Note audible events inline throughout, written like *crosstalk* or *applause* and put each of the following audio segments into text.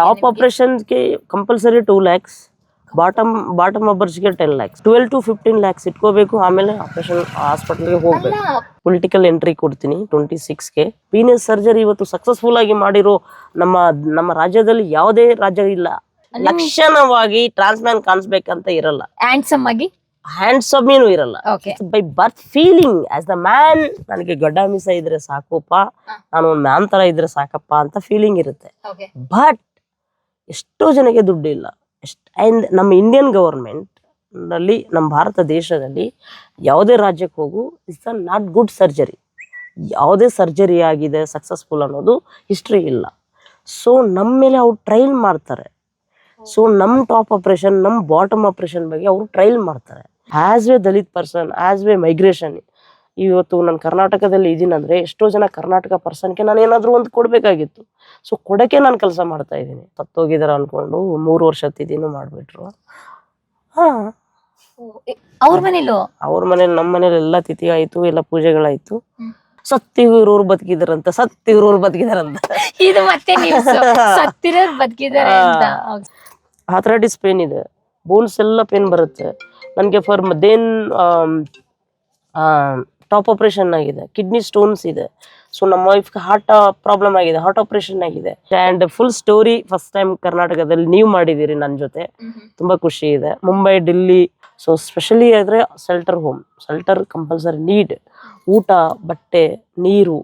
Top ಆಪರೇಷನ್ಗೆ compulsory two lakhs bottom bottom ಒಬ್ಬರ್ಸ್ಗೆ ten lakhs twelve to fifteen lakhs ಇಟ್ಕೋಬೇಕು ಆಮೇಲೆ operation ಹಾಸ್ಪಿಟಲ್ಗೆ ಹೋಗ್ಬೇಕು. Political entry ಕೊಡ್ತೀನಿ ಟ್ವೆಂಟಿ ಸಿಕ್ಸ್ಗೆ ಪೀನಿಯಸ್ ಸರ್ಜರಿ ಇವತ್ತು ಸಕ್ಸಸ್ಫುಲ್ ಆಗಿ ಮಾಡಿರೋ ನಮ್ಮ ನಮ್ಮ ರಾಜ್ಯದಲ್ಲಿ ಯಾವುದೇ ರಾಜ್ಯ ಇಲ್ಲ. ಲಕ್ಷಣವಾಗಿ ಟ್ರಾನ್ಸ್ಮ್ಯಾನ್ ಕಾಣಿಸ್ಬೇಕಂತ ಇರಲ್ಲ. ಹ್ಯಾಂಡ್ಸಮ್ ಆಗಿ? ಹ್ಯಾಂಡ್ಸಮ್ ಇರಲ್ಲ. By birth feeling as the man ನನಗೆ ಗಡ್ಡ ಮೀಸ ಇದ್ರೆ ಸಾಕುಪ್ಪ ನಾನು ಒಂದು ಮ್ಯಾನ್ ತರ ಇದ್ರೆ ಸಾಕಪ್ಪ ಅಂತ ಫೀಲಿಂಗ್ ಇರುತ್ತೆ. ಬಟ್ ಎಷ್ಟೋ ಜನಕ್ಕೆ ದುಡ್ಡು ಇಲ್ಲ ಎಷ್ಟು ಆ್ಯಂಡ್ ನಮ್ಮ ಇಂಡಿಯನ್ ಗವರ್ಮೆಂಟ್ನಲ್ಲಿ, ನಮ್ಮ ಭಾರತ ದೇಶದಲ್ಲಿ ಯಾವುದೇ ರಾಜ್ಯಕ್ಕೆ ಹೋಗು it's a not good surgery ಯಾವುದೇ ಸರ್ಜರಿ ಆಗಿದೆ ಸಕ್ಸಸ್ಫುಲ್ ಅನ್ನೋದು ಹಿಸ್ಟ್ರಿ ಇಲ್ಲ. ಸೊ ನಮ್ಮ ಮೇಲೆ ಅವ್ರು ಟ್ರೈಲ್ ಮಾಡ್ತಾರೆ. ಸೊ ನಮ್ಮ ಟಾಪ್ ಆಪ್ರೇಷನ್ ನಮ್ಮ ಬಾಟಮ್ ಆಪ್ರೇಷನ್ ಬಗ್ಗೆ ಅವರು ಟ್ರೈಲ್ ಮಾಡ್ತಾರೆ. As we Dalit person as we migration ಇವತ್ತು ನಾನು ಕರ್ನಾಟಕದಲ್ಲಿ ಇದ್ದೀನಂದ್ರೆ ಎಷ್ಟೋ ಜನ ಕರ್ನಾಟಕ ಪರ್ಸನ್ಗೆ ನಾನು ಏನಾದರೂ ಒಂದು ಕೊಡಬೇಕಾಗಿತ್ತು. ಸೊ ಕೊಡೋಕ್ಕೆ ನಾನು ಕೆಲಸ ಮಾಡ್ತಾ ಇದ್ದೀನಿ. ಸತ್ತೋಗಿದಾರ ಅನ್ಕೊಂಡು ಮೂರು ವರ್ಷ ತಿಥಿನೂ ಮಾಡಿಬಿಟ್ರು. ಹಾಂ. ಅವ್ರ ಮನೇಲೂ? ಅವ್ರ ಮನೇಲಿ ನಮ್ಮ ಮನೇಲಿ ಎಲ್ಲ ತಿಥಿ ಆಯಿತು ಎಲ್ಲ ಪೂಜೆಗಳಾಯ್ತು. ಸತ್ತಿ ಇವ್ರವ್ರು ಬದುಕಿದಾರಂತ ಸತ್ತಿವ್ರವ್ರು ಬದುಕಿದಾರಂತ. ಇದು ಮತ್ತೆ ಸತ್ತಿರೋರು ಆಥರೈಟಿಸ್ ಪೇನ್ ಇದೆ. ಬೋನ್ಸ್ ಎಲ್ಲ ಪೇನ್ ಬರುತ್ತೆ. ನನಗೆ ಫಾರ್ ಮದೇನ್ ಟಾಪ್ ಆಪರೇಷನ್ ಆಗಿದೆ ಕಿಡ್ನಿ ಸ್ಟೋನ್ಸ್ ಇದೆ. ಸೊ ನಮ್ಮ ವೈಫ್ಗೆ ಹಾರ್ಟ್ ಪ್ರಾಬ್ಲಮ್ ಆಗಿದೆ ಹಾರ್ಟ್ ಆಪರೇಷನ್ ಆಗಿದೆ. And full story first time ಕರ್ನಾಟಕದಲ್ಲಿ ನೀವು ಮಾಡಿದ್ದೀರಿ ನನ್ನ ಜೊತೆ. ತುಂಬ ಖುಷಿ ಇದೆ. ಮುಂಬೈ ಡೆಲ್ಲಿ ಸೊ ಸ್ಪೆಷಲಿ ಆದರೆ shelter home shelter compulsory need ಊಟ ಬಟ್ಟೆ ನೀರು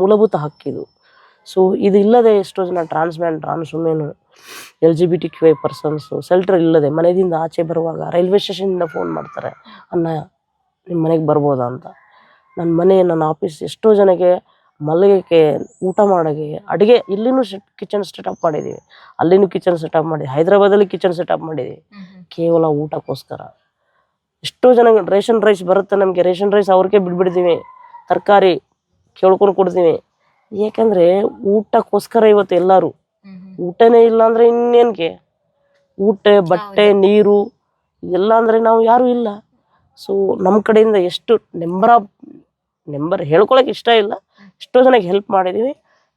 ಮೂಲಭೂತ ಹಕ್ಕಿದು ಸೊ ಇದು ಇಲ್ಲದೆ ಎಷ್ಟೋ ಜನ transman trans women L G B T Q I persons shelter ಇಲ್ಲದೆ ಮನೆಯಿಂದ ಆಚೆ ಬರುವಾಗ ರೈಲ್ವೆ ಸ್ಟೇಷನಿಂದ ಫೋನ್ ಮಾಡ್ತಾರೆ ಅನ್ನ ನಿಮ್ಮ ಮನೆಗೆ ಬರ್ಬೋದಾ? ಅಂತ. ನನ್ನ ಮನೆ ನನ್ನ ಆಫೀಸ್ ಎಷ್ಟೋ ಜನಕ್ಕೆ ಮಲಗಕ್ಕೆ ಊಟ ಮಾಡೋಕ್ಕೆ ಅಡುಗೆ ಇಲ್ಲಿನೂ ಕಿಚನ್ ಸೆಟಪ್ ಮಾಡಿದ್ದೀವಿ. ಅಲ್ಲಿನೂ ಕಿಚನ್ ಸೆಟಪ್ ಮಾಡಿ ಹೈದ್ರಾಬಾದಲ್ಲಿ ಕಿಚನ್ ಸೆಟಪ್ ಮಾಡಿದ್ದೀವಿ. ಕೇವಲ ಊಟಕ್ಕೋಸ್ಕರ. ಎಷ್ಟೋ ಜನ ರೇಷನ್ ರೈಸ್ ಬರುತ್ತೆ ನಮಗೆ. ರೇಷನ್ ರೈಸ್ ಅವ್ರಿಗೆ ಬಿಡ್ಬಿಡ್ತೀವಿ. ತರಕಾರಿ ಕೇಳ್ಕೊಂಡು ಕೊಡ್ತೀವಿ. ಏಕೆಂದರೆ ಊಟಕ್ಕೋಸ್ಕರ ಇವತ್ತು ಎಲ್ಲರೂ ಊಟನೇ ಇಲ್ಲ ಅಂದರೆ ಇನ್ನೇನಕ್ಕೆ ಊಟ ಬಟ್ಟೆ ನೀರು ಇದೆಲ್ಲ ಅಂದರೆ ನಾವು ಯಾರೂ ಇಲ್ಲ. ಸೊ ನಮ್ಮ ಕಡೆಯಿಂದ ಎಷ್ಟು ನಂಬರ್ ಆಫ್ ನೆಂಬರ್ ಹೇಳ್ಕೊಳಕ್ಕೆ ಇಷ್ಟ ಇಲ್ಲ. ಎಷ್ಟೋ ಜನಕ್ಕೆ ಹೆಲ್ಪ್ ಮಾಡಿದ್ದೀವಿ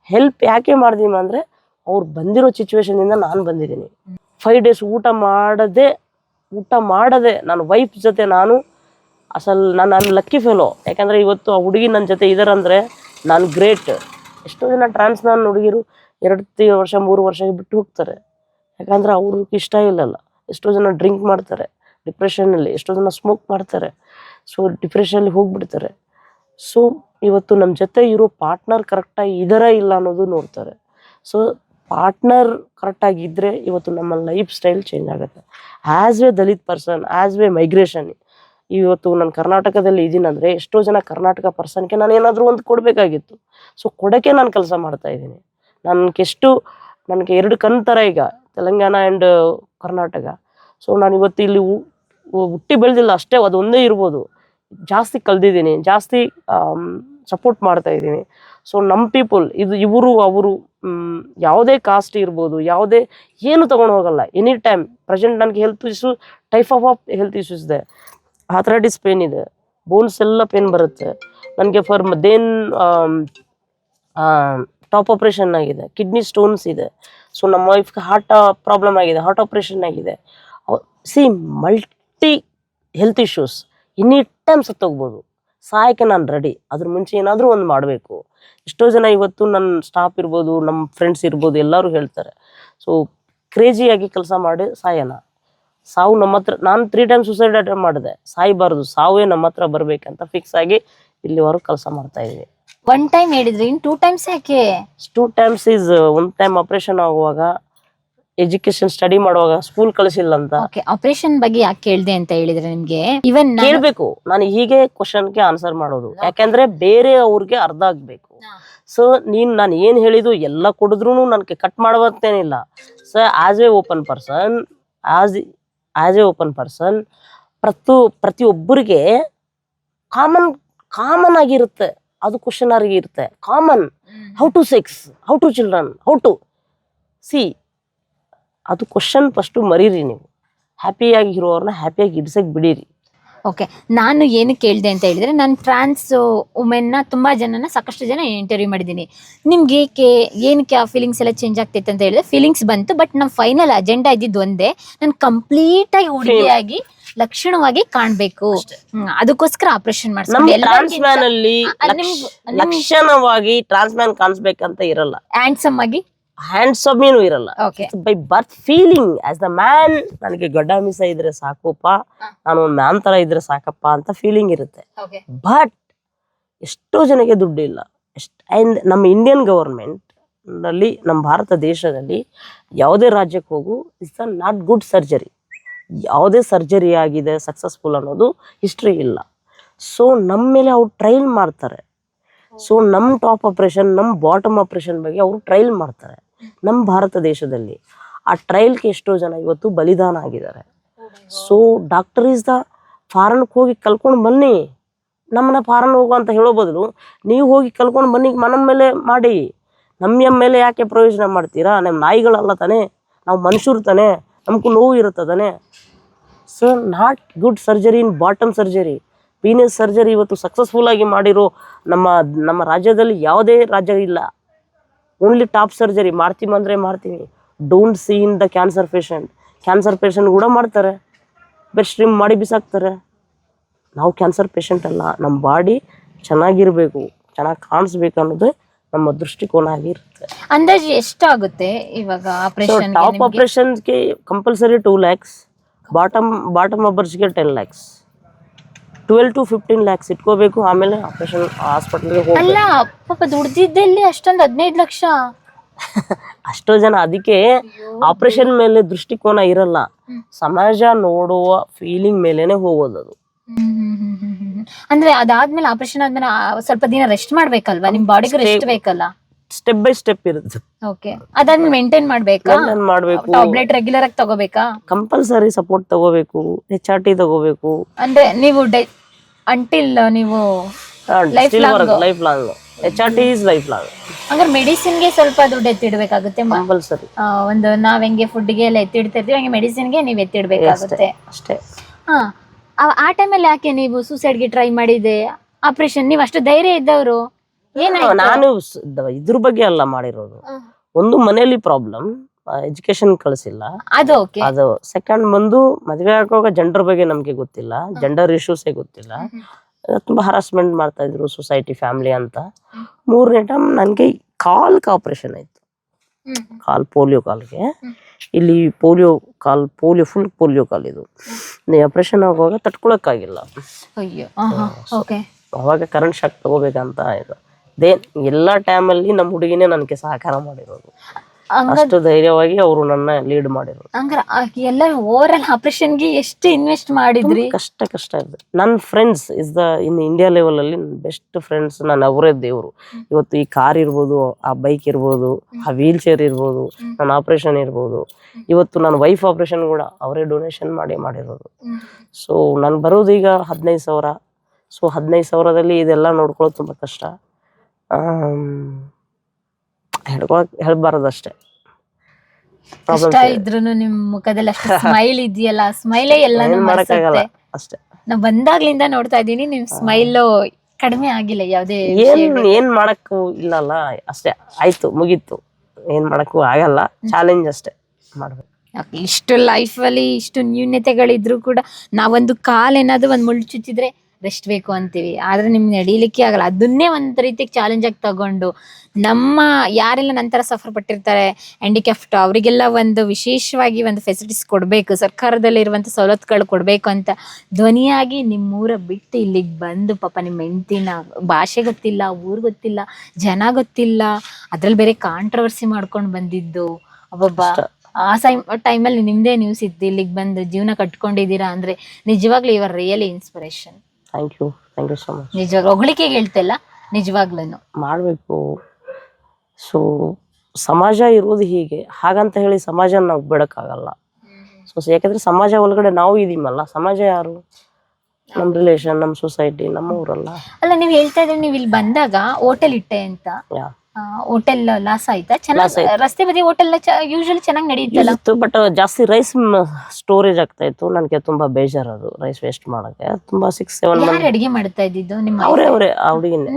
ಹೆಲ್ಪ್ ಯಾಕೆ ಮಾಡಿದೀವಿ ಅಂದರೆ ಅವ್ರು ಬಂದಿರೋ ಸಿಚುವೇಶನಿಂದ ನಾನು ಬಂದಿದ್ದೀನಿ. ಫೈವ್ ಡೇಸ್ ಊಟ ಮಾಡದೆ ಊಟ ಮಾಡದೆ ನನ್ನ ವೈಫ್ ಜೊತೆ ನಾನು ಅಸಲ್ ನಾನು ನಾನು ಲಕ್ಕಿ ಫೆಲೋ ಯಾಕಂದರೆ ಇವತ್ತು ಆ ಹುಡುಗಿ ನನ್ನ ಜೊತೆ ಇದಾರಂದರೆ ನಾನು ಗ್ರೇಟ್ ಎಷ್ಟೋ ಜನ ಟ್ರಾನ್ಸ್ಮ್ಯಾನ್ ಹುಡುಗಿರು ಎರಡು ತಿ ವರ್ಷ, ಮೂರು ವರ್ಷ ಬಿಟ್ಟು ಹೋಗ್ತಾರೆ. ಯಾಕಂದ್ರೆ ಅವ್ರಿಗೆ ಇಷ್ಟ ಇಲ್ಲಲ್ಲ. ಎಷ್ಟೋ ಜನ ಡ್ರಿಂಕ್ ಮಾಡ್ತಾರೆ. ಡಿಪ್ರೆಷನಲ್ಲಿ ಎಷ್ಟೋ ಜನ ಸ್ಮೋಕ್ ಮಾಡ್ತಾರೆ. ಸೊ ಡಿಪ್ರೆಷನಲ್ಲಿ ಹೋಗ್ಬಿಡ್ತಾರೆ. ಸೊ ಇವತ್ತು ನಮ್ಮ ಜೊತೆ ಇರೋ ಪಾರ್ಟ್ನರ್ ಕರೆಕ್ಟಾಗಿ ಇದರ ಇಲ್ಲ ಅನ್ನೋದು ನೋಡ್ತಾರೆ. ಸೊ ಪಾರ್ಟ್ನರ್ ಕರೆಕ್ಟಾಗಿದ್ದರೆ ಇವತ್ತು ನಮ್ಮ ಲೈಫ್ ಸ್ಟೈಲ್ ಚೇಂಜ್ ಆಗುತ್ತೆ. As a Dalit person as a migration ಇವತ್ತು ನಾನು ಕರ್ನಾಟಕದಲ್ಲಿ ಇದ್ದೀನಂದರೆ ಎಷ್ಟೋ ಜನ ಕರ್ನಾಟಕ ಪರ್ಸನ್ಗೆ ನಾನು ಏನಾದರೂ ಒಂದು ಕೊಡಬೇಕಾಗಿತ್ತು. ಸೊ ಕೊಡೋಕ್ಕೆ ನಾನು ಕೆಲಸ ಮಾಡ್ತಾ ಇದ್ದೀನಿ. ನನಗೆ ಎಷ್ಟು, ನನಗೆ ಎರಡು ಕಣ್ ಥರ ಈಗ, ತೆಲಂಗಾಣ ಆ್ಯಂಡ್ ಕರ್ನಾಟಕ. ಸೊ ನಾನು ಇವತ್ತು ಇಲ್ಲಿ ಹುಟ್ಟಿ ಬೆಳೆದಿಲ್ಲ ಅಷ್ಟೇ ಅದೊಂದೇ ಇರ್ಬೋದು. ಜಾಸ್ತಿ ಕಲ್ದಿದ್ದೀನಿ, ಜಾಸ್ತಿ ಸಪೋರ್ಟ್ ಮಾಡ್ತಾ ಇದ್ದೀನಿ. ಸೊ ನಮ್ಮ ಪೀಪಲ್ ಇದು ಇವರು, ಅವರು ಯಾವುದೇ ಕಾಸ್ಟ್ ಇರ್ಬೋದು, ಯಾವುದೇ, ಏನು ತೊಗೊಂಡು ಹೋಗಲ್ಲ. ಎನಿ ಟೈಮ್ ಪ್ರೆಸೆಂಟ್ ನನಗೆ health issue type of of health issues ಇದೆ. ಆಥರೈಟಿಸ್ ಪೇನ್ ಇದೆ. ಬೋನ್ಸ್ ಎಲ್ಲ ಪೇನ್ ಬರುತ್ತೆ. ನನಗೆ ಫಾರ್ ದೇನ್ ಟಾಪ್ ಆಪ್ರೇಷನ್ ಆಗಿದೆ. ಕಿಡ್ನಿ ಸ್ಟೋನ್ಸ್ ಇದೆ. ಸೊ ನಮ್ಮ ವೈಫ್ಗೆ ಹಾರ್ಟ್ ಪ್ರಾಬ್ಲಮ್ ಆಗಿದೆ. ಹಾರ್ಟ್ ಆಪ್ರೇಷನ್ ಆಗಿದೆ. See multi health issues any time ಸತ್ತೋಗ್ಬೋದು ಸಹಾಯಕ್ಕೆ ನಾನು ರೆಡಿ ಅದ್ರ ಮುಂಚೆ ಏನಾದರೂ ಒಂದು ಮಾಡಬೇಕು. ಎಷ್ಟೋ ಜನ ಇವತ್ತು ನನ್ನ ಸ್ಟಾಫ್ ಇರ್ಬೋದು ನಮ್ಮ ಫ್ರೆಂಡ್ಸ್ ಇರ್ಬೋದು ಎಲ್ಲರೂ ಹೇಳ್ತಾರೆ. ಸೊ ಕ್ರೇಜಿಯಾಗಿ ಕೆಲಸ ಮಾಡಿ ಸಾಯೋಣ. ಸಾವು ನಮ್ಮ ಹತ್ರ ನಾನು ತ್ರೀ ಟೈಮ್ ಸುಸೈಡ್ ಅಟೆಂಪ್ಟ್ ಮಾಡಿದೆ. ಸಾಯಬಾರ್ದು. ಸಾವೇ ನಮ್ಮ ಹತ್ರ ಬರಬೇಕಂತ ಫಿಕ್ಸ್ ಆಗಿ ಇಲ್ಲಿವರೆಗೂ ಕೆಲಸ ಮಾಡ್ತಾ ಇದ್ದೀವಿ ಒನ್ ಟೈಮ್ ಹೇಳಿದ್ರಿ ಇನ್ ಟೂ ಟೈಮ್ಸ್ ಯಾಕೆ? Two times is one time operation ಆಗುವಾಗ ಎಜುಕೇಶನ್ ಸ್ಟಡಿ ಮಾಡುವಾಗ ಸ್ಕೂಲ್ ಕಳಿಸಿಲ್ಲ ಅಂತ ಓಕೆ ಆಪರೇಷನ್ ಬಗ್ಗೆ ಯಾಕೆ ಕೇಳ್ದೆ ಅಂತ ಹೇಳಿದ್ರೆ ನಿಮ್ಗೆ ಇವನ್ ಕೇಳ್ಬೇಕು. ನಾನು ಹೀಗೆ ಕ್ವಶನ್ಗೆ ಆನ್ಸರ್ ಮಾಡೋದು. ಯಾಕಂದ್ರೆ ಬೇರೆ ಅವ್ರಿಗೆ ಅರ್ಧ ಆಗ್ಬೇಕು. ಸೊ ನೀನ್ ನಾನು ಏನ್ ಹೇಳಿದ್ದು ಎಲ್ಲ ಕೊಡಿದ್ರು ನನ್ಗೆ cut ಮಾಡುವಂತೇನಿಲ್ಲ so as a open person as as a open person ಪ್ರತಿ ಪ್ರತಿಯೊಬ್ಬರಿಗೆ ಕಾಮನ್ ಕಾಮನ್ ಆಗಿರುತ್ತೆ. ಅದು ಕ್ವಶನ್ ಆಗಿ ಇರುತ್ತೆ. Common how to sex how to children how to see ಅದು ಕ್ವಶನ್ ಫಸ್ಟು ಮರೀರಿ ನೀವು. ಹ್ಯಾಪಿಯಾಗಿ ಇರೋರನ್ನ ಹ್ಯಾಪಿಯಾಗಿ ಇಡ್ಸಕ್ಕೆ ಬಿಡಿರಿ. ಓಕೆ ನಾನು ಏನು ಕೇಳಿದೆ ಅಂತ ಹೇಳಿದ್ರೆ ನಾನು ಟ್ರಾನ್ಸ್ ವುಮೆನ್ನ ತುಂಬಾ ಜನನ ಸಾಕಷ್ಟು ಜನ ಇಂಟರ್ವ್ಯೂ ಮಾಡಿದ್ದೀನಿ. ನಿಮ್ಗೆ ಏಕೆ ಏನಕ್ಕೆ ಆ ಫೀಲಿಂಗ್ಸ್ ಎಲ್ಲ ಚೇಂಜ್ ಆಗ್ತೈತೆ ಅಂತ ಹೇಳಿದ್ರೆ ಫೀಲಿಂಗ್ಸ್ ಬಂತು ಬಟ್ ನಮ್ಮ ಫೈನಲ್ ಅಜೆಂಡಾ ಇದ್ದಿದ್ದು ಒಂದೇ ನಾನು ಕಂಪ್ಲೀಟ್ ಆಗಿ ಹುಡುಗಿಯಾಗಿ ಲಕ್ಷಣವಾಗಿ ಕಾಣ್ಬೇಕು. ಅದಕ್ಕೋಸ್ಕರ ಆಪರೇಷನ್ ಮಾಡ್ತೀನಿ ಮಾಡಿಸ್ಕೊಂಡು ಲಕ್ಷಣವಾಗಿ ಟ್ರಾನ್ಸ್ ಮ್ಯಾನ್ ಕಾಣಿಸ್ಬೇಕಂತ ಇರಲ್ಲ. ಹ್ಯಾಂಡ್ಸಮ್ ಆಗಿ ಹ್ಯಾಂಡ್ಸಮ್ ಏನು ಇರಲ್ಲ by birth feeling as the man ನನಗೆ ಗಡ್ಡ ಮೀಸ ಇದ್ರೆ ಸಾಕುಪ್ಪ ನಾನು ಒಂದು ಮ್ಯಾನ್ ತರ ಇದ್ರೆ ಸಾಕಪ್ಪ ಅಂತ ಫೀಲಿಂಗ್ ಇರುತ್ತೆ. ಬಟ್ ಎಷ್ಟೋ ಜನಕ್ಕೆ ದುಡ್ಡು ಇಲ್ಲ. ಎಷ್ಟ್ ಆ್ಯಂಡ್ ನಮ್ಮ ಇಂಡಿಯನ್ ಗವರ್ಮೆಂಟ್ನಲ್ಲಿ ನಮ್ಮ ಭಾರತ ದೇಶದಲ್ಲಿ ಯಾವುದೇ ರಾಜ್ಯಕ್ಕೆ ಹೋಗು it's a not good surgery ಯಾವುದೇ ಸರ್ಜರಿ ಆಗಿದೆ ಸಕ್ಸಸ್ಫುಲ್ ಅನ್ನೋದು ಹಿಸ್ಟ್ರಿ ಇಲ್ಲ. ಸೊ ನಮ್ಮ ಮೇಲೆ ಅವ್ರು ಟ್ರೈಲ್ ಮಾಡ್ತಾರೆ. ಸೊ ನಮ್ಮ ಟಾಪ್ ಆಪ್ರೇಷನ್ ನಮ್ಮ ಬಾಟಮ್ ಆಪ್ರೇಷನ್ ಬಗ್ಗೆ ಅವರು ಟ್ರೈಲ್ ಮಾಡ್ತಾರೆ. ನಮ್ಮ ಭಾರತ ದೇಶದಲ್ಲಿ ಆ ಟ್ರಯಲ್ಗೆ ಎಷ್ಟೋ ಜನ ಇವತ್ತು ಬಲಿದಾನ ಆಗಿದ್ದಾರೆ. ಸೊ ಡಾಕ್ಟರ್ ಈಸ್ ದ ಫಾರನ್ಗೆ ಹೋಗಿ ಕಲ್ಕೊಂಡು ಬನ್ನಿ. ನಮ್ಮನ್ನ ಫಾರನ್ ಹೋಗು ಅಂತ ಹೇಳೋ ಬದಲು ನೀವು ಹೋಗಿ ಕಲ್ಕೊಂಡು ಬನ್ನಿ ನಮ್ಮ ಮೇಲೆ ಮಾಡಿ. ನಮ್ಮ ಮೇಲೆ ಯಾಕೆ ಪ್ರಯೋಜನ ಮಾಡ್ತೀರಾ? ನಮ್ಮ ನಾಯಿಗಳಲ್ಲ ತಾನೇ, ನಾವು ಮನುಷ್ಯರು ತಾನೇ ನಮಗೂ ನೋವು ಇರುತ್ತೆ ತಾನೇ? So not good surgery in bottom surgery penis surgery ಇವತ್ತು ಸಕ್ಸಸ್ಫುಲ್ ಆಗಿ ಮಾಡಿರೋ ನಮ್ಮ ನಮ್ಮ ರಾಜ್ಯದಲ್ಲಿ ಯಾವುದೇ ರಾಜ್ಯ ಇಲ್ಲ. ಓನ್ಲಿ ಟಾಪ್ ಸರ್ಜರಿ ಮಾಡ್ತೀವಿ ಅಂದರೆ ಮಾಡ್ತೀವಿ don't see in the cancer patient cancer patient ಕೂಡ ಮಾಡ್ತಾರೆ. ಬೆಸ್ಟ್ ಸ್ಟ್ರೀಮ್ ಮಾಡಿ ಬಿಸಾಕ್ತಾರೆ. ನಾವು ಕ್ಯಾನ್ಸರ್ ಪೇಷಂಟ್ ಅಲ್ಲ. ನಮ್ಮ ಬಾಡಿ ಚೆನ್ನಾಗಿರಬೇಕು. ಚೆನ್ನಾಗಿ ಕಾಣಿಸ್ಬೇಕು ಅನ್ನೋದು ನಮ್ಮ ದೃಷ್ಟಿಕೋನ ಆಗಿರುತ್ತೆ. ಅಂದಾಜು ಎಷ್ಟಾಗುತ್ತೆ ಇವಾಗ operation top ಆಪ್ರೇಷನ್ಗೆ compulsory two lakhs bottom bottom ಅಬರ್ಸ್ಗೆ ten lakhs twelve to fifteen lakhs ಇಟ್ಕೋಬೇಕು ಆಮೇಲೆ ಆಪರೇಷನ್ ಹಾಸ್ಪಿಟಲ್ಗೆ ಹೋಗಿ ಅಲ್ಲ ಪಾಪ ದುಡ್ದಿದ್ದಲ್ಲಿ ಅಷ್ಟೊಂದು ಹದಿನೈದು ಲಕ್ಷ. *laughs* ಅಷ್ಟೋ ಜನ ಅದಕ್ಕೆ ಆಪರೇಷನ್ ಮೇಲೆ ದೃಷ್ಟಿಕೋನ ಇರಲ್ಲ. ಸಮಾಜ ನೋಡುವ ಫೀಲಿಂಗ್ ಮೇಲೇನೆ ಹೋಗೋದು ಅದು. ಅಂದ್ರೆ ಅದಾದ್ಮೇಲೆ ಆಪರೇಷನ್ ಆದ್ಮೇಲೆ ಆ ಸ್ವಲ್ಪ ದಿನ ರೆಸ್ಟ್ ಮಾಡ್ಬೇಕಲ್ವಾ? ನಿಮ್ ಬಾಡಿಗೆ ರೆಸ್ಟ್ ಬೇಕಲ್ಲ? ಸ್ಟೆಪ್ ಬೈ ಸ್ಟೆಪ್ ಇರುತ್ತೆ. ಓಕೆ ಅದಾದ್ಮೇಲೆ ಮೇಂಟೈನ್ ಮಾಡ್ಬೇಕಾ? ಮೇಂಟೈನ್ ಮಾಡ್ಬೇಕು. ಟ್ಯಾಬ್ಲೆಟ್ ರೆಗ್ಯುಲರ್ ಆಗಿ ತಗೋಬೇಕಾ? ಕಂಪಲ್ಸರಿ ಸಪೋರ್ಟ್ ತಗೋಬೇಕು ಎಚ್ ಆರ್ ಟಿ ತಗೋಬೇಕು. ಅಂದ್ರೆ ನೀವು ಅಂಟಿಲ್ ನೀವು life long life long H R T is life long ಹಂಗಾರೆ ಮೆಡಿಸಿನ್ಗೆ ಸ್ವಲ್ಪ ದುಡ್ಡು ಎತ್ತಿಡ್ಬೇಕಾಗುತ್ತೆ ಮ- ಕಂಪಲ್ಸರಿ ಆ, ಒಂದು ನಾವ್ ಹೆಂಗೆ ಫುಡ್ಗೆ ಎಲ್ಲ ಎತ್ತಿಡ್ತಿರ್ತೀವಿ ಹಂಗೆ ಮೆಡಿಸಿನ್ಗೆ ನೀವು ಎತ್ತಿಡ್ಬೇಕಾಗುತ್ತೆ. ಅಷ್ಟೇ ಹಾ ಆ- ಆ ಟೈಮಲ್ಲಿ ಯಾಕೆ ನೀವು ಸೂಸೈಡ್ಗೆ ಟ್ರೈ ಮಾಡಿದೆ ಆಪರೇಷನ್ ನೀವು ಅಷ್ಟು ಧೈರ್ಯ ಇದ್ದವರು? ಏನಾಯ್ತು? ನಾನು ಸ್- ದ- ಇದ್ರ ಬಗ್ಗೆ ಅಲ್ಲ ಮಾಡಿರೋದು. ಒಂದು ಮನೆಯಲ್ಲಿ ಪ್ರಾಬ್ಲಮ್ ಎಜುಕೇಶನ್ ಕಳಿಸಿಲ್ಲ. ಅದು ಓಕೆ ಅದು ಸೆಕೆಂಡ್ ಬಂದು ಮದುವೆ ಆಗುವಾಗ ಜೆಂಡರ್ ಬಗ್ಗೆ ನಮ್ಗೆ ಗೊತ್ತಿಲ್ಲ. ಜೆಂಡರ್ ಇಶ್ಯೂಸೇ ಗೊತ್ತಿಲ್ಲ. ತುಂಬಾ ಹರಾಸ್ಮೆಂಟ್ ಮಾಡ್ತಾ ಇದ್ರು ಸೊಸೈಟಿ ಫ್ಯಾಮಿಲಿ ಅಂತ. ಮೂರನೇ ಟೈಮ್ ನನಗೆ ಕಾಲ್ಗೆ ಆಪರೇಷನ್ ಆಯ್ತು. ಕಾಲ್ ಪೋಲಿಯೋ ಕಾಲ್ಗೆ. ಇಲ್ಲಿ ಪೋಲಿಯೋ ಕಾಲ್ ಪೋಲಿಯೋ ಫುಲ್ ಪೋಲಿಯೋ ಕಾಲ್ ಇದು. ಆಪರೇಷನ್ ಆಗುವಾಗ ತಟ್ಕೊಳಕ್ಕಾಗಿಲ್ಲ ಅವಾಗ ಕರೆಂಟ್ ಶಾಕ್ ತಗೋಬೇಕಂತ ಇದು. ದೇನ್ ಎಲ್ಲಾ ಟೈಮಲ್ಲಿ ನಮ್ಮ ಹುಡುಗಿನೇ ನನಗೆ ಸಹಕಾರ ಮಾಡಿರೋದು. ಅಷ್ಟು ಧೈರ್ಯವಾಗಿ ಅವರು ನನ್ನ ಲೀಡ್ ಮಾಡಿದ್ರು ಅಂದ್ರೆ ಎಲ್ಲ ಓವರ್ ಆಲ್ ಆಪರೇಷನ್ಗೆ ಎಷ್ಟು ಇನ್ವೆಸ್ಟ್ ಮಾಡಿದ್ರಿ? ಕಷ್ಟ ಕಷ್ಟ ಇದೆ ನನ್ನ friends is the in India level ಅಲ್ಲಿ ಬೆಸ್ಟ್ ಫ್ರೆಂಡ್ಸ್ ನಾನು ಅವರೇ ದೇವರು. ಇವತ್ತು ಈ ಕಾರ್ ಇರ್ಬೋದು ಆ ಬೈಕ್ ಇರ್ಬೋದು ಆ ವೀಲ್ ಚೇರ್ ಇರ್ಬೋದು ನನ್ನ ಆಪರೇಷನ್ ಇರ್ಬೋದು. ಇವತ್ತು ನನ್ನ ವೈಫ್ ಆಪರೇಷನ್ ಕೂಡ ಅವರೇ ಡೊನೇಷನ್ ಮಾಡಿ ಮಾಡಿರೋದು. ಸೊ ನಾನು ಬರೋದು ಈಗ ಹದಿನೈದು ಸಾವಿರ. ಸೊ ಹದಿನೈದು ಸಾವಿರದಲ್ಲಿ ಇದೆಲ್ಲ ನೋಡ್ಕೊಳ್ಳೋದು ತುಂಬ ಕಷ್ಟ. ಹೇಳ್ಕೊಳಕ್ ಹೇಳ್ಬಾರ್ದು ಅಷ್ಟೇ ಕಷ್ಟ ಇದ್ರು ನಿಮ್ ಮುಖದಲ್ಲಿ ಅಷ್ಟು ಸ್ಮೈಲ್ ಇದೆಯಲ್ಲ? ಸ್ಮೈಲೇ ಎಲ್ಲಾನು ಏನ್ ಮಾಡಕ್ಕಾಗಲ್ಲ ಅಷ್ಟೇ. ನಾ ಬಂದಾಗ್ಲಿಂದ ನೋಡ್ತಾ ಇದ್ದೀನಿ ನಿಮ್ ಸ್ಮೈಲ್ ಕಡಿಮೆ ಆಗಿಲ್ಲ ಯಾವ್ದೇ ಏನ್ ಏನ್ ಮಾಡಕ್ಕೂ ಇಲ್ಲಲ್ಲ ಅಷ್ಟೇ. ಆಯ್ತು ಮುಗೀತು. ಏನ್ ಮಾಡಕ್ಕೂ ಆಗಲ್ಲ. ಚಾಲೆಂಜ್ ಅಷ್ಟೇ. ಮಾಡ್ಬೇಕು. ಇಷ್ಟು ಲೈಫ್ ಅಲ್ಲಿ ಇಷ್ಟು ನ್ಯೂನ್ಯತೆಗಳಿದ್ರು ಕೂಡ ನಾವೊಂದು ಕಾಲ್ ಏನಾದ್ರು ಒಂದ್ ಮುಳ್ಳು ಚುಚ್ಚಿದ್ರೆ ರೆಸ್ಟ್ ಬೇಕು ಅಂತೀವಿ. ಆದ್ರೆ ನಿಮ್ಗೆ ನಡೀಲಿಕ್ಕೆ ಆಗಲ್ಲ. ಅದನ್ನೇ ಒಂದ್ ರೀತಿ ಚಾಲೆಂಜ್ ಆಗಿ ತಗೊಂಡು ನಮ್ಮ ಯಾರೆಲ್ಲ ನಂತರ ಸಫರ್ ಪಟ್ಟಿರ್ತಾರೆ ಹ್ಯಾಂಡಿಕ್ಯಾಫ್ಟ್ ಅವರಿಗೆಲ್ಲ ಒಂದು ವಿಶೇಷವಾಗಿ ಒಂದು ಫೆಸಿಲಿಟೀಸ್ ಕೊಡಬೇಕು ಸರ್ಕಾರದಲ್ಲಿ ಇರುವಂತ ಸವಲತ್ತುಗಳು ಕೊಡಬೇಕು ಅಂತ ಧ್ವನಿಯಾಗಿ ನಿಮ್ಮೂರ ಬಿಟ್ಟು ಇಲ್ಲಿಗೆ ಬಂದು ಪಾಪ ನಿಮ್ಮ ಹೆಂಡತಿನ ಭಾಷೆ ಗೊತ್ತಿಲ್ಲ ಊರ್ ಗೊತ್ತಿಲ್ಲ ಜನ ಗೊತ್ತಿಲ್ಲ ಅದ್ರಲ್ಲಿ ಬೇರೆ ಕಾಂಟ್ರವರ್ಸಿ ಮಾಡ್ಕೊಂಡು ಬಂದಿದ್ದು. ಒಬ್ಬೊಬ್ಬ ಆ ಸೈಮ್ ಟೈಮಲ್ಲಿ ನಿಮ್ದೇ ನ್ಯೂಸ್ ಇತ್ತು ಇಲ್ಲಿಗೆ ಬಂದು ಜೀವನ ಕಟ್ಕೊಂಡಿದ್ದೀರಾ ಅಂದ್ರೆ ನಿಜವಾಗ್ಲೂ ಇವರ್ really inspiration thank you thank you so much ನಿಜವಾಗ ಹೊಗಳಿಕೆಗೆ ಹೇಳ್ತಿಲ್ಲ ನಿಜವಾಗ್ಲೂ ಮಾಡಬೇಕು. ಸೊ ಸಮಾಜ ಇರೋದು ಹೀಗೆ. ಹಾಗಂತ ಹೇಳಿ ಸಮಾಜ ನಾವು ಬಿಡೋಕ್ಕಾಗಲ್ಲ. ಸೊ ಯಾಕಂದ್ರೆ ಸಮಾಜ ಒಳಗಡೆ ನಾವು ಇದೀಮಲ್ಲ ಸಮಾಜ ಯಾರು? ನಮ್ಮ ರಿಲೇಷನ್ ನಮ್ಮ ಸೊಸೈಟಿ ನಮ್ಮ ಊರಲ್ಲ. ಅಲ್ಲ ನೀವು ಹೇಳ್ತಾ ಇದ್ರೆ ನೀವು ಇಲ್ಲಿ ಬಂದಾಗ ಹೋಟೆಲ್ ಇಟ್ಟೆ ಅಂತ. ಹೋಟೆಲ್ ಲಾಸ್ ಆಯ್ತಾ ಚೆನ್ನಾಗಿ ರಸ್ತೆ ಬದಿ ಹೋಟೆಲ್ ಯೂಶಲಿ ಚೆನ್ನಾಗಿ ನಡೆಯುತ್ತಲ್ಲ? ಇತ್ತು ಬಟ್ ಜಾಸ್ತಿ ರೈಸ್ ಸ್ಟೋರೇಜ್ ಆಗ್ತಾ ಇತ್ತು. ನನಗೆ ತುಂಬಾ ಬೇಜಾರದು ರೈಸ್ ವೇಸ್ಟ್ ಮಾಡಕ್ಕೆ. ತುಂಬಾ ಸಿಕ್ಸ್ ಸೆವೆನ್ ಮಂತ್ ಅಡಿಗೆ ಮಾಡ್ತಾ ಇದ್ದಿದ್ದು ನಿಮ್ಮ ಅವರೇ ಅವರೇ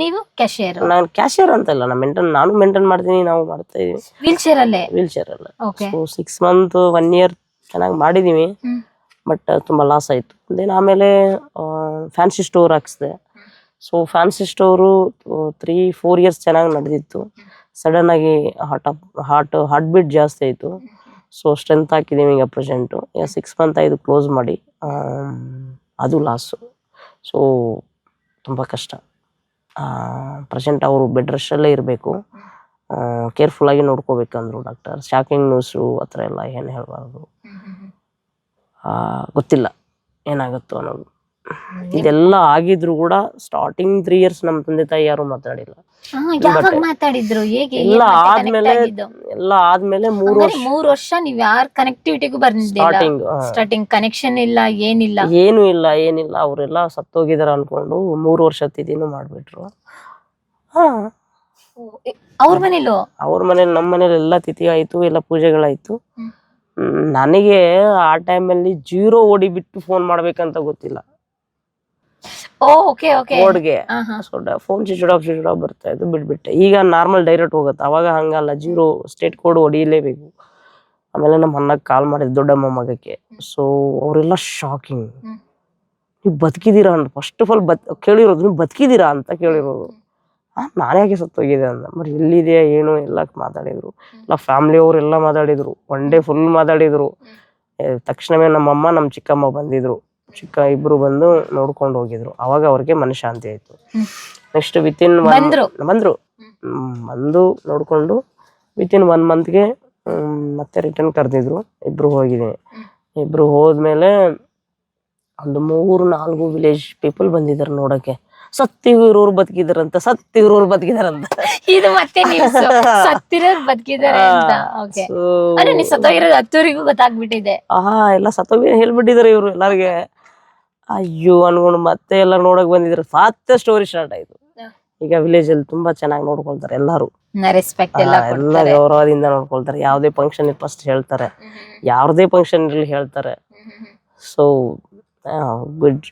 ನೀವು ಕ್ಯಾಶಿಯರ್ ನಾನು ಕ್ಯಾಶಿಯರ್ ಅಂತ ಇಲ್ಲ ನಾನು ಮೇಂಟೈನ್ ನಾನು ಮೇಂಟೈನ್ ಮಾಡ್ತೀನಿ ನಾವು ಮಾಡ್ತಾ ಇದೀವಿ. ವೀಲ್ ಚೇರ್ ಅಲ್ಲೇ. ವೀಲ್ ಚೇರ್ ಅಲ್ಲ ಸಿಕ್ಸ್ ಮಂತ್ ಒನ್ ಇಯರ್ ಚೆನ್ನಾಗಿ ಮಾಡಿದೀವಿ. ಬಟ್ ತುಂಬಾ ಲಾಸ್ ಆಯ್ತು. ದೆನ್ ಆಮೇಲೆ fancy store ಹಾಕ್ಸಿದೆ. So fancy store three four years ಚೆನ್ನಾಗಿ ನಡೆದಿತ್ತು. ಸಡನ್ ಆಗಿ ಹಾರ್ಟ್ ಹಾರ್ಟ್ ಹಾರ್ಟ್ ಬೀಟ್ ಜಾಸ್ತಿ ಆಯಿತು. ಸೊ ಸ್ಟ್ರೆಂತ್ ಹಾಕಿದ್ದೀವಿ ಈಗ ಪ್ರೆಸೆಂಟು ಈಗ ಸಿಕ್ಸ್ ಮಂತ್ ಆಯಿತು ಕ್ಲೋಸ್ ಮಾಡಿ. ಅದು ಲಾಸು ಸೊ ತುಂಬ ಕಷ್ಟ. ಪ್ರೆಸೆಂಟ್ ಅವರು ಬೆಡ್ ರೆಸ್ಟಲ್ಲೇ ಇರಬೇಕು. ಕೇರ್ಫುಲ್ಲಾಗಿ ನೋಡ್ಕೋಬೇಕಂದ್ರು ಡಾಕ್ಟರ್ ಶಾಕಿಂಗ್ ನ್ಯೂಸು ಆ ಥರ ಎಲ್ಲ ಏನು ಹೇಳಬಾರ್ದು. ಗೊತ್ತಿಲ್ಲ. ಏನಾಗುತ್ತೋ ಅನ್ನೋದು. ಇದೆಲ್ಲ ಆಗಿದ್ರು ಕೂಡ ಸ್ಟಾರ್ಟಿಂಗ್ ತ್ರೀ ಇಯರ್ಸ್ ನಮ್ ತಂದೆ ತಾಯಿ ಯಾರು ಮಾತಾಡಿಲ್ಲ. ಯಾವಾಗ ಮಾತಾಡಿದ್ರು? ಹೇಗೆ? ಎಲ್ಲ ಆದ್ಮೇಲೆ ಎಲ್ಲ ಆದ್ಮೇಲೆ ಮೂರು ವರ್ಷ ಮೂರ್ ವರ್ಷ ನೀವ್ ಯಾರ ಕನೆಕ್ಟಿವಿಟಿಗೂ ಸ್ಟಾರ್ಟಿಂಗ್ ಸ್ಟಾರ್ಟಿಂಗ್ ಕನೆಕ್ಷನ್ ಇಲ್ಲ ಏನಿಲ್ಲ. ಏನು ಇಲ್ಲ ಏನಿಲ್ಲ. ಅವರೆಲ್ಲ ಸತ್ತೋಗಿದಾರ ಅನ್ಕೊಂಡು ಮೂರು ವರ್ಷ ತಿಥಿನೂ ಮಾಡ್ಬಿಟ್ರು. ಹಾ. ಅವ್ರ ಮನೇಲೂ? ಅವ್ರ ಮನೇಲಿ ನಮ್ಮ ಮನೇಲಿ ಎಲ್ಲ ತಿಥಿ ಆಯ್ತು ಎಲ್ಲ ಪೂಜೆಗಳಾಯ್ತು. ನನಗೆ ಆ ಟೈಮಲ್ಲಿ ಜೀರೋ ಓಡಿ ಬಿಟ್ಟು ಫೋನ್ ಮಾಡ್ಬೇಕಂತ ಗೊತ್ತಿಲ್ಲ. ಬೋರ್ಡ್ಗೆ so phone switch off switch off ಬರ್ತಾ ಇದ್ದು ಬಿಟ್ಬಿಟ್ಟೆ. ಈಗ ನಾರ್ಮಲ್ ಡೈರೆಕ್ಟ್ ಹೋಗುತ್ತೆ ಅವಾಗ ಹಂಗಲ್ಲ ಜೀರೋ ಸ್ಟೇಟ್ ಕೋಡ್ ಹೊಡಿಲೇಬೇಕು. ಆಮೇಲೆ ನಮ್ಮ ಅಣ್ಣಗೆ ಕಾಲ್ ಮಾಡಿದ್ ದೊಡ್ಡಮ್ಮ ಮಗಕ್ಕೆ. ಸೊ ಅವರೆಲ್ಲ ಶಾಕಿಂಗ್. ನೀವು ಬದುಕಿದ್ದೀರಾ ಅಂತ ಫಸ್ಟ್ ಆಫ್ ಆಲ್ ಬತ್ ಕೇಳಿರೋದು ನೀವು ಬದುಕಿದ್ದೀರಾ ಅಂತ ಕೇಳಿರೋದು. ಆ ನಾನು ಯಾಕೆ ಸತ್ತೋಗಿದೆ ಅಂದ. ಮರಿ ಎಲ್ಲಿದೆಯಾ ಏನು ಎಲ್ಲ ಮಾತಾಡಿದ್ರು. ಎಲ್ಲ ಫ್ಯಾಮಿಲಿ ಅವರೆಲ್ಲ ಮಾತಾಡಿದ್ರು. ಒನ್ ಡೇ ಫುಲ್ ಮಾತಾಡಿದ್ರು. ತಕ್ಷಣವೇ ನಮ್ಮಮ್ಮ ನಮ್ಮ ಚಿಕ್ಕಮ್ಮ ಬಂದಿದ್ರು. ಚಿಕ್ಕ ಇಬ್ರು ಬಂದು ನೋಡ್ಕೊಂಡು ಹೋಗಿದ್ರು. ಅವಾಗ ಅವ್ರಿಗೆ ಮನಃಶಾಂತಿ ಆಯ್ತು. ನೆಕ್ಸ್ಟ್ ವಿತಿನ್ ಬಂದ್ರು? ಬಂದು ನೋಡ್ಕೊಂಡು ವಿತಿನ್ ಒನ್ ಮಂತ್ಗೆ ಮತ್ತೆ ರಿಟರ್ನ್ ಕರೆದಿದ್ರು. ಇಬ್ರು ಹೋಗಿದ್ದೀನಿ ಇಬ್ರು ಹೋದ್ಮೇಲೆ ಒಂದು ಮೂರು ನಾಲ್ಕು ವಿಲೇಜ್ ಪೀಪಲ್ ಬಂದಿದ್ದಾರೆ ನೋಡಕ್ಕೆ ಸತ್ತಿ ಬದುಕಿದಾರಂತ ಸತ್ತಿರೋರು ಬದುಕಿದಾರಂತ. ಇದು ಮತ್ತೆ *laughs* ಸತ್ತಿರೋರ್ ಅಂತ. ಹತ್ತೂರಿಗೂ ಗೊತ್ತಾಗ್ಬಿಟ್ಟಿದೆ. ಆಹಾ ಎಲ್ಲ ಸತ್ತೋಗಿ ಹೇಳ್ಬಿಟ್ಟಿದ್ದಾರೆ ಇವ್ರು ಎಲ್ಲಾರ್ಗೆ. ಅಯ್ಯೋ ಅನ್ಕೊಂಡು ಮತ್ತೆ ಎಲ್ಲ ನೋಡಕ್ ಬಂದಿದ್ರು. ಮತ್ತೆ ಸ್ಟೋರಿ ಸ್ಟಾರ್ಟ್ ಆಯ್ತು. ಈಗ ವಿಲೇಜ್ ಅಲ್ಲಿ ತುಂಬಾ ಚೆನ್ನಾಗಿ ನೋಡ್ಕೊಳ್ತಾರೆ ಎಲ್ಲಾರು. ರೆಸ್ಪೆಕ್ಟ್ ಎಲ್ಲ ಗೌರವದಿಂದ ನೋಡ್ಕೊಳ್ತಾರೆ. ಯಾವ್ದೇ ಫಂಕ್ಷನ್ ಫಸ್ಟ್ ಹೇಳ್ತಾರೆ. ಯಾವ್ದೇ ಫಂಕ್ಷನ್ ಇರ್ಲಿ ಹೇಳ್ತಾರೆ. ಸೊ ಗುಡ್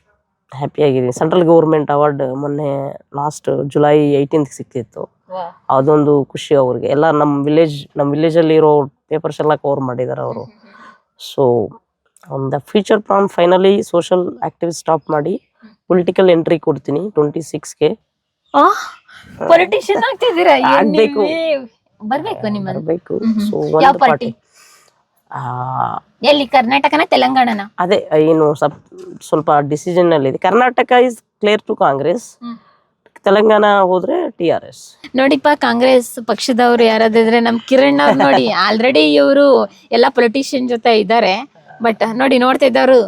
ಹ್ಯಾಪಿ ಆಗಿದ್ದೀನಿ. ಸೆಂಟ್ರಲ್ ಗೌರ್ಮೆಂಟ್ ಅವಾರ್ಡ್ ಮೊನ್ನೆ ಲಾಸ್ಟ್ ಜುಲೈ ಏಯ್ಟೀನ್ ಸಿಕ್ತಿತ್ತು ಅದೊಂದು ಖುಷಿ ಅವ್ರಿಗೆ. ಎಲ್ಲ ನಮ್ಮ ವಿಲೇಜ್ ನಮ್ಮ ವಿಲೇಜಲ್ಲಿ ಇರೋ ಪೇಪರ್ಸ್ ಎಲ್ಲ ಕವರ್ ಮಾಡಿದ್ದಾರೆ ಅವರು. ಸೊ ಒಂದು future plan finally social active stop ಮಾಡಿ ಪೊಲಿಟಿಕಲ್ ಎಂಟ್ರಿ ಕೊಡ್ತೀನಿ ಟ್ವೆಂಟಿ ಸಿಕ್ಸ್ಗೆ ಪೊಲಿಟಿಷಿಯನ್ ಆಗ್ತಿದ್ದೀರಾ? ಆಗ್ಬೇಕು. ಬರ್ಬೇಕು ನಿಮ್ಮಲ್ಲಿ. ಬರಬೇಕು. ಸೊ ಯಾವ ಒಂದು ಪಾರ್ಟಿ ಎಲ್ಲಿ? ಕರ್ನಾಟಕನ ತೆಲಂಗಾಣನ? ಅದೇ ಏನು ಸ್ವಲ್ಪ ಸ್ವಲ್ಪ ಡಿಸಿಷನ್ ಅಲ್ಲಿ ಇದೆ Karnataka is clear to Congress. Telangana ಹೋದ್ರೆ ಟಿ ಆರ್ ಎಸ್ ನೋಡಿಪ್ಪ ಕಾಂಗ್ರೆಸ್ ಪಕ್ಷದವರು ಯಾರಾದ್ರೆ ನಮ್ ಕಿರಣ್ ಅವ್ರು ನೋಡಿ. *laughs* ಆಲ್ರೆಡಿ ಇವರು ಎಲ್ಲ ಪೊಲಿಟಿಷಿಯನ್ ಜೊತೆ ಇದ್ದಾರೆ. ಬಟ್ ನೋಡಿ ನೋಡ್ತಾ ಇದ್ದವರು,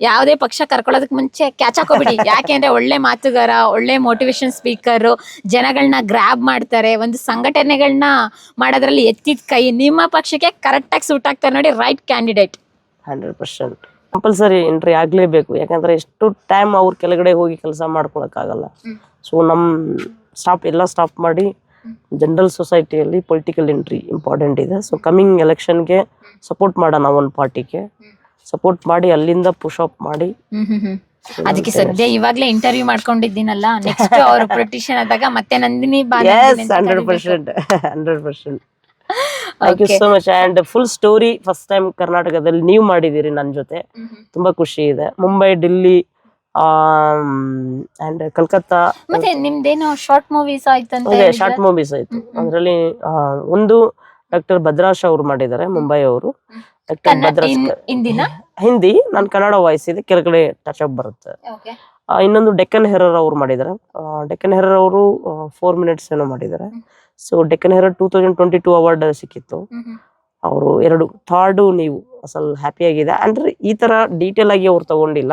ಯಾವುದೇ ಪಕ್ಷ ಕರ್ಕೊಳ್ಳೋದಕ್ ಮುಂಚೆ ಕ್ಯಾಚ್ ಹಾಕೋಬಿಡಿ ಯಾಕೆಂದ್ರೆ ಒಳ್ಳೆ ಮಾತುಗಾರ, ಒಳ್ಳೆ ಮೋಟಿವೇಶನ್ ಸ್ಪೀಕರ್ ಜನಗಳನ್ನ ಗ್ರಾಬ್ ಮಾಡ್ತಾರೆ. ಒಂದು ಸಂಘಟನೆಗಳನ್ನ ಮಾಡೋದ್ರಲ್ಲಿ ಎತ್ತಿದ ಕೈ, ನಿಮ್ಮ ಪಕ್ಷಕ್ಕೆ ಕರೆಕ್ಟ್ ಆಗಿ ಸೂಟ್ ಆಗ್ತಾರೆ ನೋಡಿ right candidate hundred percent compulsory entry ಆಗ್ಲೇಬೇಕು. ಯಾಕಂದ್ರೆ ಎಷ್ಟು ಟೈಮ್ ಅವ್ರ ಕೆಳಗಡೆ ಹೋಗಿ ಕೆಲಸ ಮಾಡ್ಕೊಳಕ್ಕಾಗಲ್ಲ. ಆಗಲ್ಲ ಸೊ ನಮ್ಮ ಸ್ಟಾಪ್ ಎಲ್ಲ ಸ್ಟಾಪ್ ಮಾಡಿ ಜನರಲ್ ಸೊಸೈಟಿಯಲ್ಲಿ ಪೊಲಿಟಿಕಲ್ ಎಂಟ್ರಿ ಇಂಪಾರ್ಟೆಂಟ್ ಇದೆ. ಸೊ ಕಮಿಂಗ್ ಎಲೆಕ್ಷನ್ಗೆ ಸಪೋರ್ಟ್ ಮಾಡೋಣ ಒಂದು ಪಾರ್ಟಿಗೆ ಸಪೋರ್ಟ್ ಮಾಡಿ ಅಲ್ಲಿಂದ ಪುಷ್ ಅಪ್ ಮಾಡಿ. ಅದಕ್ಕೆ ಸದ್ಯ ಇವಾಗ್ಲೇ ಇಂಟರ್ವ್ಯೂ ಮಾಡ್ಕೊಂಡಿದ್ದೀನಲ್ಲ ನೆಕ್ಸ್ಟ್ ಅವರು ಪೊಲಿಟಿಷಿಯನ್ ಆದಾಗ ಮತ್ತೆ Nandini thank you so much and full story first time ಕರ್ನಾಟಕದಲ್ಲಿ ನೀವು ಮಾಡಿದ್ದೀರಿ ನನ್ನ ಜೊತೆ. ತುಂಬಾ ಖುಷಿ ಇದೆ. ಮುಂಬೈ ಡೆಲ್ಲಿ ಅಂಡ್ ಕಲ್ಕತ್ತಾ ಮತ್ತೆ ನಿಮ್ದೇನೋ ಶಾರ್ಟ್ ಮೂವೀಸ್ ಆಯ್ತಂತ ಶಾರ್ಟ್ ಮೂವೀಸ್ ಆಯ್ತು. ಅದರಲ್ಲಿ ಒಂದು ಡಾಕ್ಟರ್ ಭದ್ರಾಶ್ ಅವರು ಮಾಡಿದ್ದಾರೆ ಮುಂಬೈ ಅವರು. ಡಾಕ್ಟರ್ ಭದ್ರಾಶ್ ಹಿಂದಿ ನಾನು ಕನ್ನಡ ವಾಯ್ಸ್ ಇದೆ ಕೆಳಗಡೆ ಟಚ್ ಅಪ್ ಬರುತ್ತೆ. ಇನ್ನೊಂದು ಡೆಕ್ಕನ್ ಹೆರರ್ ಅವರು ಮಾಡಿದ್ದಾರೆ. ಡೆಕ್ಕನ್ ಹೆರರ್ ಅವರು ಫೋರ್ ಮಿನಿಟ್ಸ್ ಏನೋ ಮಾಡಿದ್ದಾರೆ. So Deccan Herald two thousand twenty two award ಸಿಕ್ಕಿತ್ತು ಅವರು ಎರಡು ಥರ್ಡು ನೀವು ಅಸಲ್ ಹ್ಯಾಪಿ ಆಗಿದೆ. ಅಂದ್ರೆ ಈ ತರ ಡೀಟೇಲ್ ಆಗಿ ಅವ್ರು ತಗೊಂಡಿಲ್ಲ.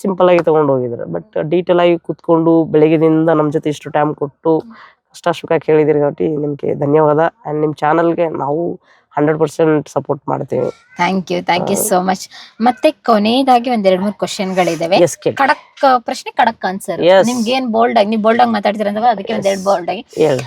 ಸಿಂಪಲ್ ಆಗಿ ತಗೊಂಡು ಹೋಗಿದ್ರೆ. ಬಟ್ ಡೀಟೇಲ್ ಆಗಿ ಕುತ್ಕೊಂಡು ಬೆಳಗ್ಗೆದಿಂದ ನಮ್ಮ ಜೊತೆ ಇಷ್ಟು ಟೈಮ್ ಕೊಟ್ಟು ಕಷ್ಟ ಸುಖ ಕೇಳಿದಿರಿ ಗೌಟಿ ನಿಮ್ಗೆ ಧನ್ಯವಾದ. ಅಂಡ್ ನಿಮ್ಮ ಚಾನಲ್ಗೆ ನಾವು ಹಂಡ್ರೆಡ್ ಪರ್ಸೆಂಟ್ ಸಪೋರ್ಟ್ ಮಾಡ್ತೀವಿ. Thank you thank you so much ಮತ್ತೆ ಕೊನೆಯದಾಗಿ ಒಂದ್ ಎರಡ್ ಮೂರು ಕ್ವಶನ್ ಗಳಿದಾವೆ ಕಡಕ್ ಪ್ರಶ್ನೆ ಕಡಕ್ ಆನ್ಸರ್ ನಿಮ್ಗೆ ಏನ್ ಬೋಲ್ಡ್ ಆಗಿ ನೀವು ಬೋಲ್ಡ್ ಆಗಿ ಮಾತಾಡ್ತೀರ ಅಂದ್ರೆ ಅದಕ್ಕೆ ಒಂದ್ ಎರಡ್ ಬೋಲ್ಡ್ ಆಗಿ. ಹೇಳಿ.